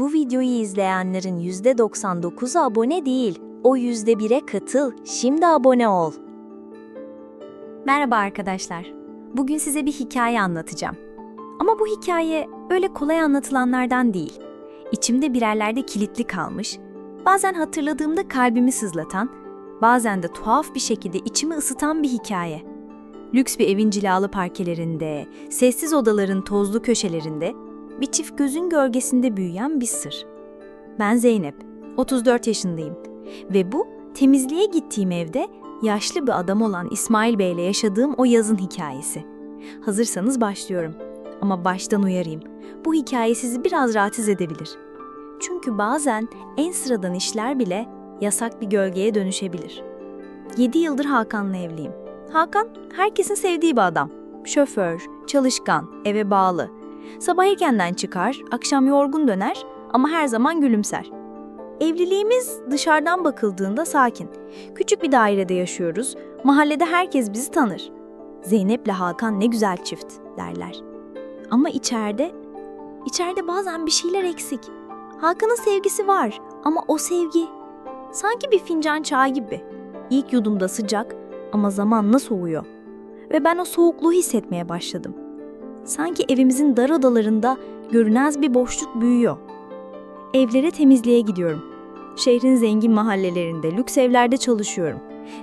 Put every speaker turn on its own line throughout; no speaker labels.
Bu videoyu izleyenlerin %99'u abone değil. O %1'e katıl. Şimdi abone ol.
Merhaba arkadaşlar. Bugün size bir hikaye anlatacağım. Ama bu hikaye öyle kolay anlatılanlardan değil. İçimde bir yerlerde kilitli kalmış, bazen hatırladığımda kalbimi sızlatan, bazen de tuhaf bir şekilde içimi ısıtan bir hikaye. Lüks bir evin cilalı parkelerinde, sessiz odaların tozlu köşelerinde, bir çift gözün gölgesinde büyüyen bir sır. Ben Zeynep, 34 yaşındayım ve bu temizliğe gittiğim evde yaşlı bir adam olan İsmail Bey ile yaşadığım o yazın hikayesi. Hazırsanız başlıyorum. Ama baştan uyarayım. Bu hikaye sizi biraz rahatsız edebilir. Çünkü bazen en sıradan işler bile yasak bir gölgeye dönüşebilir. 7 yıldır Hakan'la evliyim. Hakan herkesin sevdiği bir adam. Şoför, çalışkan, eve bağlı. Sabah erkenden çıkar, akşam yorgun döner ama her zaman gülümser. Evliliğimiz dışarıdan bakıldığında sakin. Küçük bir dairede yaşıyoruz. Mahallede herkes bizi tanır. Zeynep'le Hakan ne güzel çift derler. Ama içeride, içeride bazen bir şeyler eksik. Hakan'ın sevgisi var ama o sevgi sanki bir fincan çay gibi. İlk yudumda sıcak ama zamanla soğuyor. Ve ben o soğukluğu hissetmeye başladım. Sanki evimizin dar odalarında görünmez bir boşluk büyüyor. Evlere temizliğe gidiyorum. Şehrin zengin mahallelerinde, lüks evlerde çalışıyorum.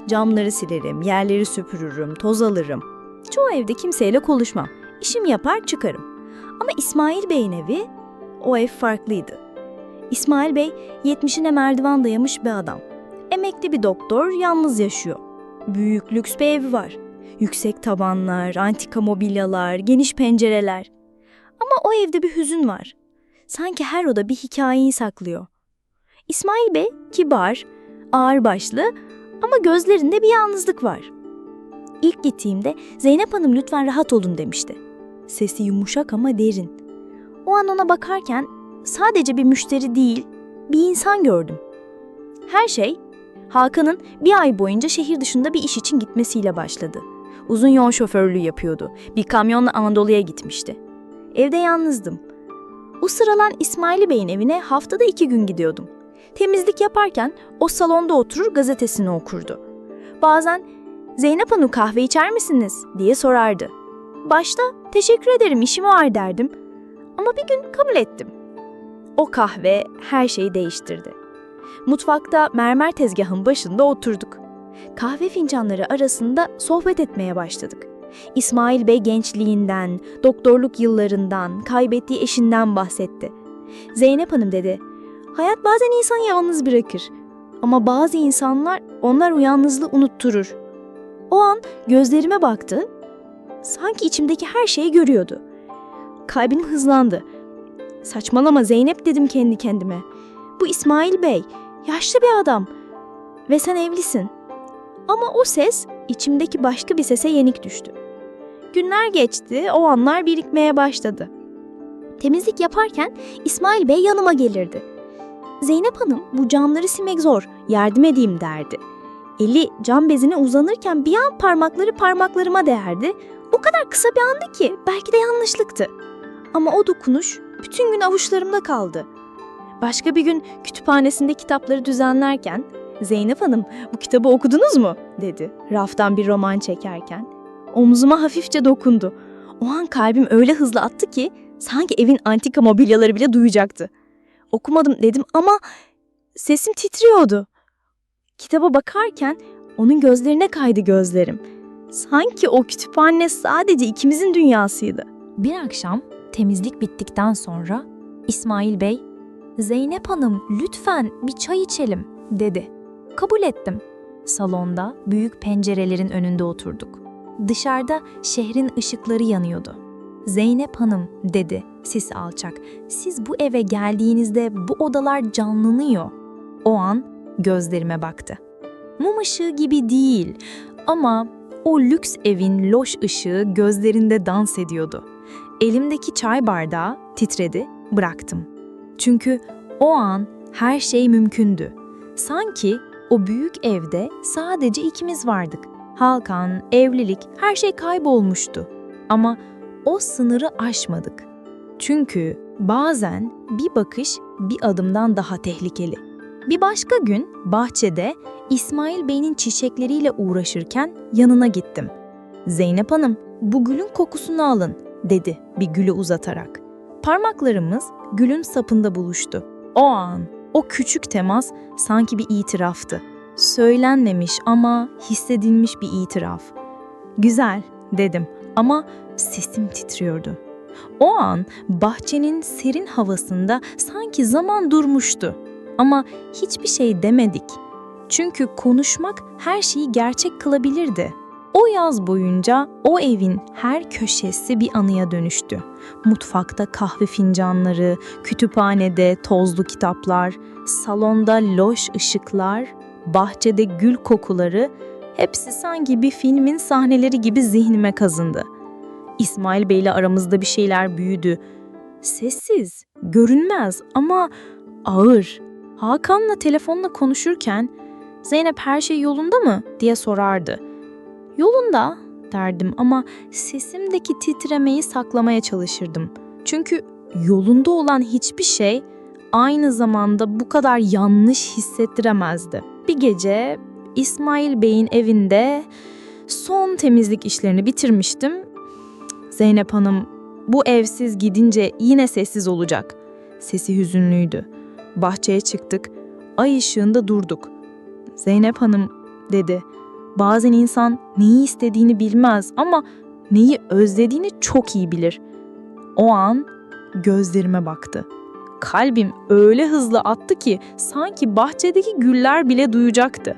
Camları silerim, yerleri süpürürüm, toz alırım. Çoğu evde kimseyle konuşmam. İşimi yapar çıkarım. Ama İsmail Bey'in evi, o ev farklıydı. İsmail Bey 70'ine merdiven dayamış bir adam. Emekli bir doktor, yalnız yaşıyor. Büyük lüks bir evi var. Yüksek tabanlar, antika mobilyalar, geniş pencereler. Ama o evde bir hüzün var. Sanki her oda bir hikayeyi saklıyor. İsmail Bey kibar, ağırbaşlı ama gözlerinde bir yalnızlık var. İlk gittiğimde Zeynep Hanım lütfen rahat olun demişti. Sesi yumuşak ama derin. O an ona bakarken sadece bir müşteri değil, bir insan gördüm. Her şey Hakan'ın bir ay boyunca şehir dışında bir iş için gitmesiyle başladı. Uzun yol şoförlüğü yapıyordu. Bir kamyonla Anadolu'ya gitmişti. Evde yalnızdım. O sıralar İsmail Bey'in evine haftada iki gün gidiyordum. Temizlik yaparken o salonda oturur gazetesini okurdu. Bazen Zeynep Hanım kahve içer misiniz diye sorardı. Başta teşekkür ederim işim var derdim. Ama bir gün kabul ettim. O kahve her şeyi değiştirdi. Mutfakta mermer tezgahın başında oturduk. Kahve fincanları arasında sohbet etmeye başladık. İsmail Bey gençliğinden, doktorluk yıllarından, kaybettiği eşinden bahsetti. Zeynep Hanım dedi, hayat bazen insanı yalnız bırakır. Ama bazı insanlar onlar o yalnızlığı unutturur. O an gözlerime baktı, sanki içimdeki her şeyi görüyordu. Kalbim hızlandı. Saçmalama Zeynep dedim kendi kendime. Bu İsmail Bey, yaşlı bir adam ve sen evlisin. Ama o ses içimdeki başka bir sese yenik düştü. Günler geçti, o anlar birikmeye başladı. Temizlik yaparken İsmail Bey yanıma gelirdi. Zeynep Hanım bu camları silmek zor, yardım edeyim derdi. Eli cam bezine uzanırken bir an parmakları parmaklarıma değerdi. O kadar kısa bir andı ki belki de yanlışlıktı. Ama o dokunuş bütün gün avuçlarımda kaldı. Başka bir gün kütüphanesinde kitapları düzenlerken Zeynep Hanım bu kitabı okudunuz mu? dedi raftan bir roman çekerken. Omzuma hafifçe dokundu. O an kalbim öyle hızlı attı ki sanki evin antika mobilyaları bile duyacaktı. Okumadım dedim ama sesim titriyordu. Kitaba bakarken onun gözlerine kaydı gözlerim. Sanki o kütüphane sadece ikimizin dünyasıydı. Bir akşam temizlik bittikten sonra İsmail Bey, "Zeynep Hanım lütfen bir çay içelim." dedi. Kabul ettim. Salonda büyük pencerelerin önünde oturduk. Dışarıda şehrin ışıkları yanıyordu. Zeynep Hanım dedi sis alçak. Siz bu eve geldiğinizde bu odalar canlanıyor. O an gözlerime baktı. Mum ışığı gibi değil ama o lüks evin loş ışığı gözlerinde dans ediyordu. Elimdeki çay bardağı titredi, bıraktım. Çünkü o an her şey mümkündü. Sanki o büyük evde sadece ikimiz vardık. Halkan, evlilik, her şey kaybolmuştu. Ama o sınırı aşmadık. Çünkü
Bazen bir bakış bir adımdan daha tehlikeli. Bir başka gün bahçede İsmail Bey'in çiçekleriyle uğraşırken yanına gittim. Zeynep Hanım, bu gülün kokusunu alın, dedi bir gülü uzatarak. Parmaklarımız gülün sapında buluştu. O an, o küçük temas sanki bir itiraftı. Söylenmemiş ama hissedilmiş bir itiraf. Güzel, dedim ama sesim titriyordu. O an bahçenin serin havasında sanki zaman durmuştu. Ama hiçbir şey demedik. Çünkü konuşmak her şeyi gerçek kılabilirdi. O yaz boyunca o evin her köşesi bir anıya dönüştü. Mutfakta kahve fincanları, kütüphanede tozlu kitaplar, salonda loş ışıklar, bahçede gül kokuları hepsi sanki bir filmin sahneleri gibi zihnime kazındı. İsmail Bey'le aramızda bir şeyler büyüdü. Sessiz, görünmez ama ağır. Hakan'la telefonla konuşurken Zeynep her şey yolunda mı diye sorardı. Yolunda derdim ama sesimdeki titremeyi saklamaya çalışırdım. Çünkü yolunda olan hiçbir şey aynı zamanda bu kadar yanlış hissettiremezdi. Bir gece İsmail Bey'in evinde son temizlik işlerini bitirmiştim. Zeynep Hanım bu evsiz gidince yine sessiz olacak. Sesi hüzünlüydü. Bahçeye çıktık. Ay ışığında durduk. Zeynep Hanım dedi. Bazen insan neyi istediğini bilmez ama neyi özlediğini çok iyi bilir. O an gözlerime baktı. Kalbim öyle hızlı attı ki sanki bahçedeki güller bile duyacaktı.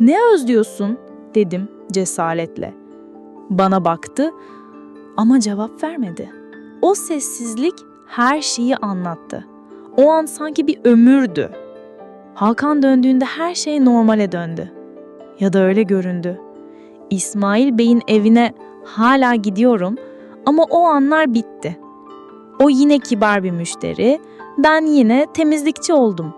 Ne özlüyorsun? dedim cesaretle. Bana baktı ama cevap vermedi. O sessizlik her şeyi anlattı. O an sanki bir ömürdü. Hakan döndüğünde her şey normale döndü. Ya da öyle göründü. İsmail Bey'in evine hala gidiyorum ama o anlar bitti. O yine kibar bir müşteri, ben yine temizlikçi oldum.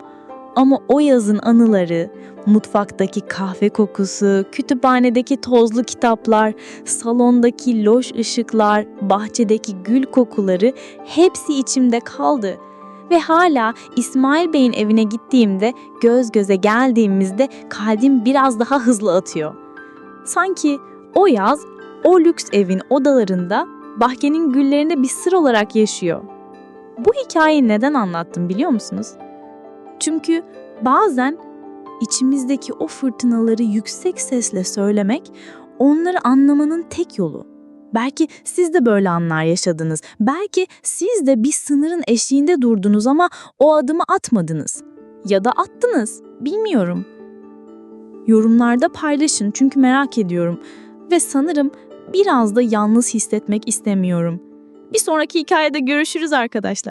Ama o yazın anıları, mutfaktaki kahve kokusu, kütüphanedeki tozlu kitaplar, salondaki loş ışıklar, bahçedeki gül kokuları hepsi içimde kaldı. Ve hala İsmail Bey'in evine gittiğimde, göz göze geldiğimizde kalbim biraz daha hızlı atıyor. Sanki o yaz o lüks evin odalarında bahçenin güllerinde bir sır olarak yaşıyor. Bu hikayeyi neden anlattım biliyor musunuz? Çünkü bazen içimizdeki o fırtınaları yüksek sesle söylemek onları anlamanın tek yolu. Belki siz de böyle anlar yaşadınız. Belki siz de bir sınırın eşiğinde durdunuz ama o adımı atmadınız. Ya da attınız. Bilmiyorum. Yorumlarda paylaşın çünkü merak ediyorum. Ve sanırım biraz da yalnız hissetmek istemiyorum. Bir sonraki hikayede görüşürüz arkadaşlar.